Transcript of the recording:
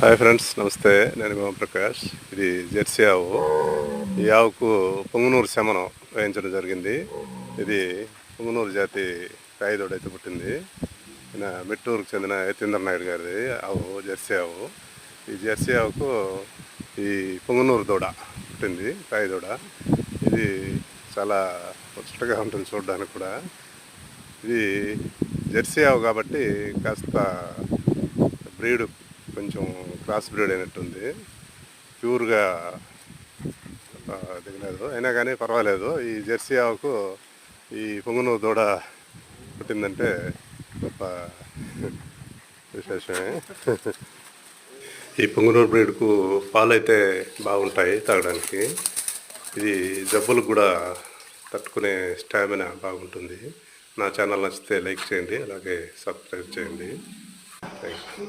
Hi friends నమస్తే. నేను ఓం ప్రకాష్. ఇది జెర్సీ ఆవు. ఈ ఆవుకు పొంగునూరు శమనం వేయించడం జరిగింది. ఇది పొంగునూరు జాతి కాయిదోడైతే పుట్టింది. ఈయన మిట్టూరుకు చెందిన యతీంద్ర నాయుడు గారిది ఆవు జెర్సీ ఆవు. ఈ జెర్సీ ఆవుకు ఈ పొంగునూరు దూడ పుట్టింది కాయిదూడ ఇది చాలా ముచ్చటగా ఉంటుంది చూడడానికి కూడా. ఇది జెర్సీ ఆవు కాబట్టి కాస్త బ్రీడ్ కొంచెం క్రాస్ బ్రీడ్ అయినట్టుంది. ప్యూర్గా దిగలేదు. అయినా కానీ పర్వాలేదు. ఈ జెర్సీ ఆవుకు ఈ పొంగును దూడ పుట్టిందంటే గొప్ప విశేషమే. ఈ పొంగునూరు బ్రీడ్కు పాలు అయితే బాగుంటాయి తాగడానికి. ఇది జబ్బులకు కూడా తట్టుకునే స్టామినా బాగుంటుంది. నా ఛానల్ నచ్చితే లైక్ చేయండి అలాగే సబ్స్క్రైబ్ చేయండి. Thank you